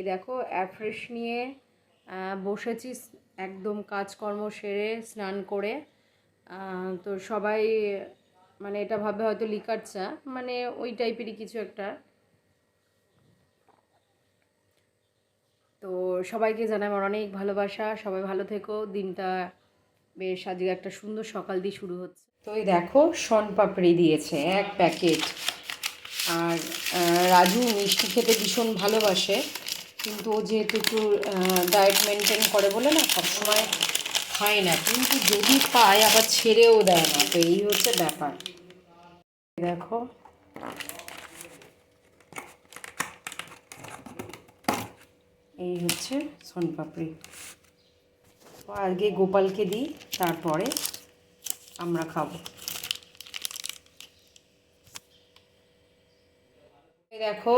এই দেখো অ্যাফ্রেশ নিয়ে বসেছি একদম কাজকর্ম সেরে স্নান করে। তো সবাই মানে এটা ভাবে হয়তো লিকার চা মানে ওই টাইপেরই কিছু একটা। তো সবাইকে জানাই আমার অনেক ভালোবাসা, সবাই ভালো থেকো, দিনটা বেশ আজকে একটা সুন্দর সকাল দিয়ে শুরু হচ্ছে। তো এই দেখো, শন পাপড়ি দিয়েছে, এক প্যাকেট। আর রাজু মিষ্টি খেতে ভীষণ ভালোবাসে। কিন্তু ও যেহেতু একটু ডায়েট মেনটেন করে বলে না, সবসময় খায় না। কিন্তু যদি পায়, আবার ছেড়েও দেয় না, তো এই হচ্ছে ব্যাপার। দেখো। এই হচ্ছে সোনপাপড়ি। আগে গোপালকে দিই, তারপরে আমরা খাব। দেখো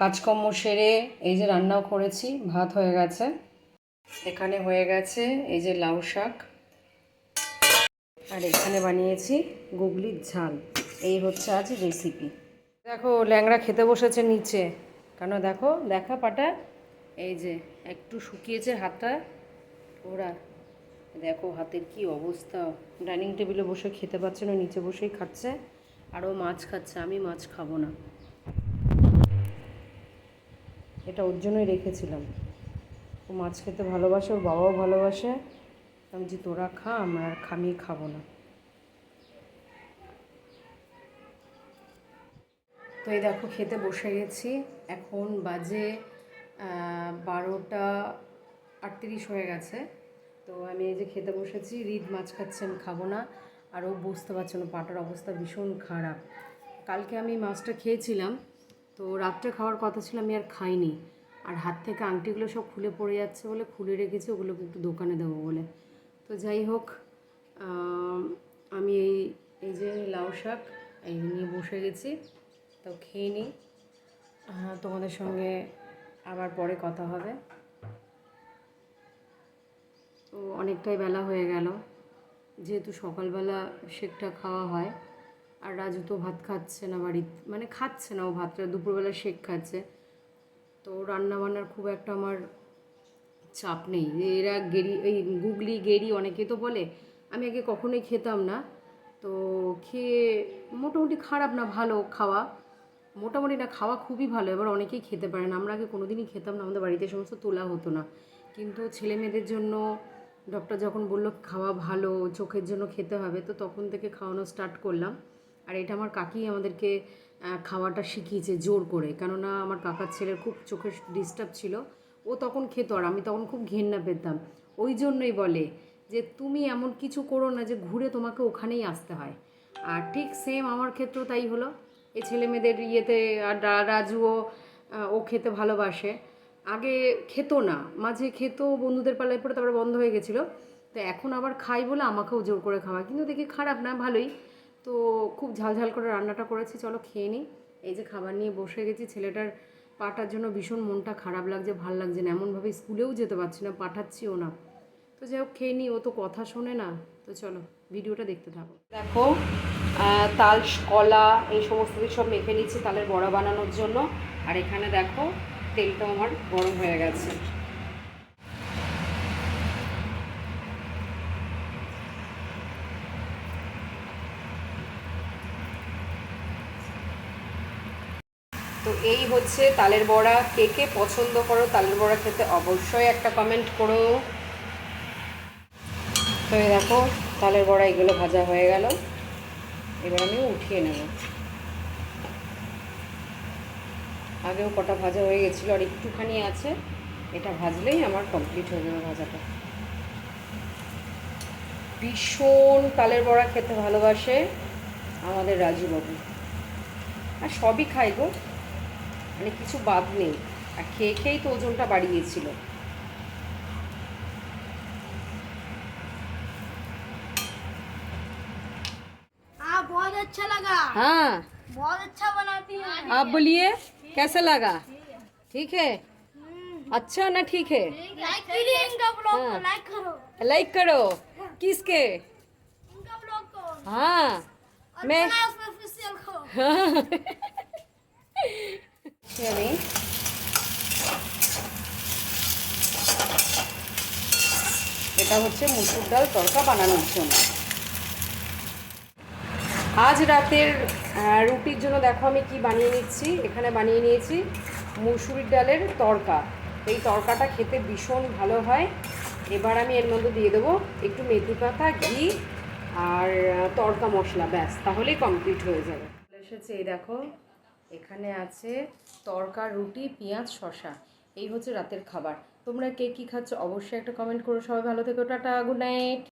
কাজকর্ম সেরে এই যে রান্নাও করেছি, ভাত হয়ে গেছে। এখানে হয়ে গেছে এই যে লাউ শাক। আর এখানে বানিয়েছি গুগলির ঝাল। এই হচ্ছে আজ রেসিপি দেখো, ল্যাংড়া খেতে বসেছে নিচে। কেন দেখো দেখা পাটা এই যে একটু শুকিয়েছে হাতটা ওরা দেখো হাতের কি অবস্থা। ডাইনিং টেবিলে বসে খেতে পারছে না, নিচে বসেই খাচ্ছে। আরও মাছ খাচ্ছে, আমি মাছ খাব না। এটা ওর জন্যই রেখেছিলাম। ও মাছ খেতে ভালোবাসে, ওর বাবাও ভালোবাসে। আমি যে তোরা খা আমরা আর আমি খাব না। তো এই দেখো, খেতে বসে গেছি। এখন বাজে বারোটা আটত্রিশ হয়ে গেছে। তো আমি এই যে খেতে বসেছি রিদ মাছ খাচ্ছে, আমি খাব না। আর ও বুঝতে পারছে না, পাটার অবস্থা ভীষণ খারাপ। কালকে আমি মাছটা খেয়েছিলাম তো রাত্রে খাওয়ার কথা ছিল, আমি আর খাইনি। আর হাত থেকে আংটিগুলো সব খুলে পড়ে যাচ্ছে বলে খুলে রেখেছি, ওগুলোকে একটু দোকানে দেবো বলে। তো যাই হোক আমি এই এই যে লাউ শাক, এই নিয়ে বসে গেছি। তো খেয়ে নিই। তোমাদের সঙ্গে আবার পরে কথা হবে। তো অনেকটাই বেলা হয়ে গেল। যেহেতু সকালবেলা শেকটা খাওয়া হয় আর রাজু তো ভাত খাচ্ছে না বাড়িতে। মানে খাচ্ছে না, ও ভাতটা দুপুরবেলা শেক খাচ্ছে। তো রান্না বান্নার খুব একটা আমার চাপ নেই। এরা গেরি, এই গুগলি, গেরি অনেকে তো বলে, আমি আগে কখনোই খেতাম না। তো খেয়ে মোটামুটি খারাপ না, ভালো খাওয়া। মোটামুটি না, খাওয়া খুবই ভালো, এবার অনেকেই খেতে পারে না। আমরা আগে কোনো দিনই খেতাম না, আমাদের বাড়িতে সমস্ত তোলা হতো না। কিন্তু ছেলে মেয়েদের জন্য ডক্টর যখন বলল খাওয়া ভালো, চোখের জন্য খেতে হবে, তো তখন থেকে খাওয়ানো স্টার্ট করলাম। আর এটা আমার কাকি আমাদেরকে খাওয়াটা শিখিয়েছে জোর করে। কেননা আমার কাকার ছেলের খুব চোখের ডিস্টার্ব ছিল। ও তখন খেত আর আমি তখন খুব ঘেন্না পেতাম। ওই জন্যই বলে যে, তুমি এমন কিছু করো না যে, ঘুরে তোমাকে ওখানেই আসতে হয়। আর ঠিক সেম আমার ক্ষেত্রেও তাই হলো। এ ছেলে মেয়েদের ইয়েতে, আর রাজুও ও খেতে ভালোবাসে। আগে খেত না, মাঝে খেত, বন্ধুদের পাল্লায় পড়ে তারপরে বন্ধ হয়ে গেছিল। তো এখন আবার খাই বলে আমাকেও জোর করে খাওয়া কিন্তু দেখি খারাপ না, ভালোই। তো খুব ঝালঝাল করে রান্নাটা করেছি, চলো খেয়ে নিই। এই যে খাবার নিয়ে বসে গেছি, ছেলেটার পাটার জন্য ভীষণ মনটা খারাপ লাগছে, ভালো লাগছে না, এমনভাবে স্কুলেও যেতে পারছি না, পাঠাচ্ছিও না। তো যাই হোক, খেয়ে নিই, ও তো কথা শোনে না, তো চলো ভিডিওটা দেখতে থাকো। দেখো তাল, কলা, এই সমস্ত কিছু সব মেখে নিচ্ছি, তালের বড়া বানানোর জন্য। আর এখানে দেখো তেলটা আমার গরম হয়ে গেছে। তো এই হচ্ছে তালের বড়া। কে কে পছন্দ করো তালের বড়া খেতে অবশ্যই একটা কমেন্ট করো। তো এই দেখো, তালের বড়া এগুলো ভাজা হয়ে গেল। এবার আমি উঠিয়ে নেব। আগেও কটা ভাজা হয়ে গেছিল, আর একটুখানি আছে। এটা ভাজলেই আমার কমপ্লিট হয়ে যাবে ভাজাটা। ভীষণ তালের বড়া খেতে ভালোবাসে আমাদের রাজুবাবু আর সবই খাই গো। মানে কিছু বাদ নেই আর খেয়ে খেয়েই তো ওজনটা বাড়িয়েছিল हाँ बहुत अच्छा लगा हाँ बहुत अच्छा बनाती है आप बोलिए कैसा लगा ठीक है अच्छा ना ठीक है लाइक कीजिए इनका ब्लॉग हाँ। को लाइक करो लाइक करो किसके इनका ब्लॉग को हाँ और मैं बनाओ उसमें ऑफिशियल को আমি এটা হচ্ছে মুসুর ডাল তরকা বানানোর জন্য। আজ রাতের রুটির জন্য দেখো আমি কি বানিয়ে নিচ্ছি। এখানে বানিয়ে নিয়েছি মুসুরির ডালের তরকা এই তরকাটা খেতে ভীষণ ভালো হয়। এবার আমি এর মধ্যে দিয়ে দেবো একটু মেথি পাতা, ঘি আর তরকা মশলা, ব্যাস। তাহলেই কমপ্লিট হয়ে যাবে। এসেছে এই দেখো এখানে আছে তরকা, রুটি, পেঁয়াজ শশা এই হচ্ছে রাতের খাবার। তোমরা কে কী খাচ্ছ অবশ্যই একটা কমেন্ট করো। সবাই ভালো থেকো, টাটা গুড নাইট